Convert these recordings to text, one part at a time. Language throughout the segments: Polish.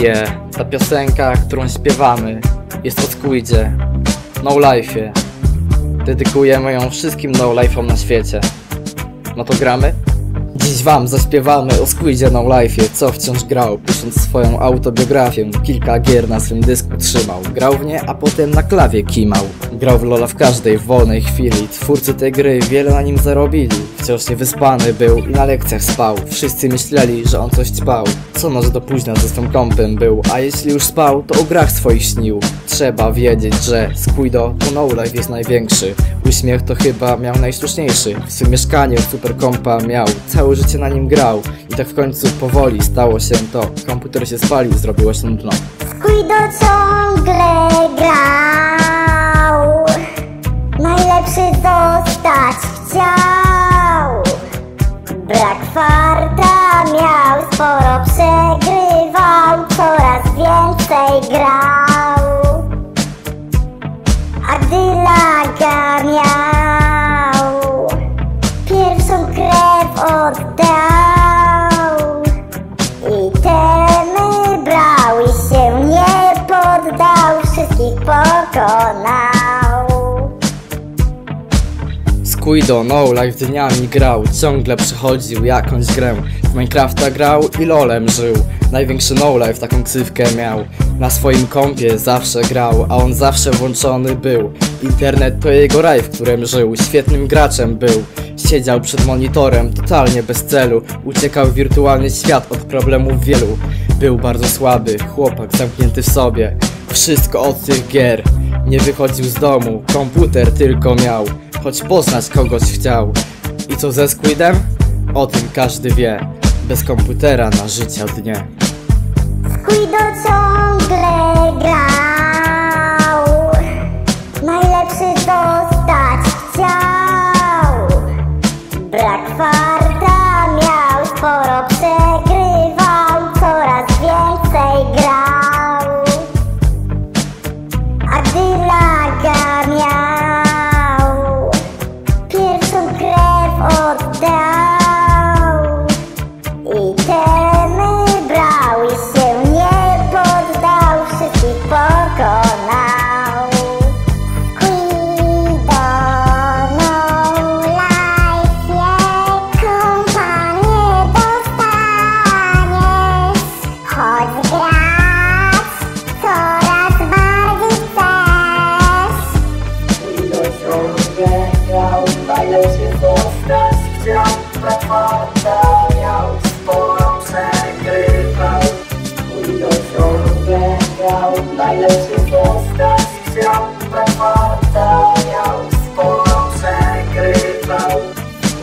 Yeah, ta piosenka, którą śpiewamy, jest o Squidzie, No Life'ie. Dedykujemy ją wszystkim No Life'om na świecie. No to gramy? Dziś wam zaśpiewamy o Squidzie No Life'ie, co wciąż grał, pisząc swoją autobiografię. Kilka gier na swym dysku trzymał. Grał w nie, a potem na klawie kimał. Grał w Lola w każdej wolnej chwili. Twórcy tej gry wiele na nim zarobili. Wciąż niewyspany był i na lekcjach spał. Wszyscy myśleli, że on coś ćpał. Co może do późna ze swym kąpem był, a jeśli już spał, to o grach swoich śnił. Trzeba wiedzieć, że Squido to No Life jest największy. Uśmiech to chyba miał najsztuczniejszy. W swym mieszkaniu super kompa miał. Całe życie na nim grał. I tak w końcu powoli stało się to. Komputer się spalił, zrobiło się nudno. Squido ciągle grał Najlepszy zostać chciał Brak farta miał, sporo przegrywał Coraz więcej grał pokonał. Squido No Life dniami grał, ciągle przechodził jakąś grę. W Minecrafta grał i lolem żył. Największy No Life taką ksywkę miał. Na swoim kompie zawsze grał, a on zawsze włączony był. Internet to jego raj, w którym żył. Świetnym graczem był. Siedział przed monitorem, totalnie bez celu. Uciekał w wirtualny świat od problemów wielu. Był bardzo słaby, chłopak zamknięty w sobie. Wszystko od tych gier. Nie wychodził z domu, komputer tylko miał. Choć poznać kogoś chciał. I co ze Squidem? O tym każdy wie. Bez komputera na życia dnie. Squido ciągle grał, najlepszy zostać chciał, farta miał, sporo przegrywał. Ilość ciągle grał, najlepszy zostać chciał, brak farta miał, sporo przegrywał.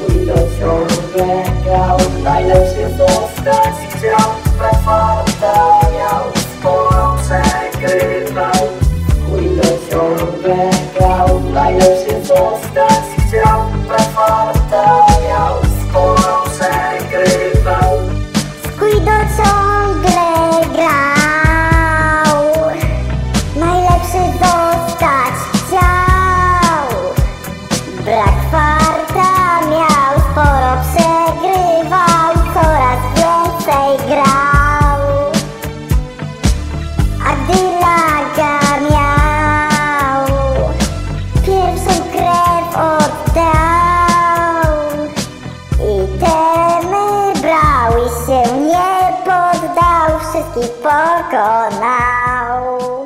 Ilość ciągle grał, najlepszy zostać chciał, ciągle grał, najlepszy chciał, brał i się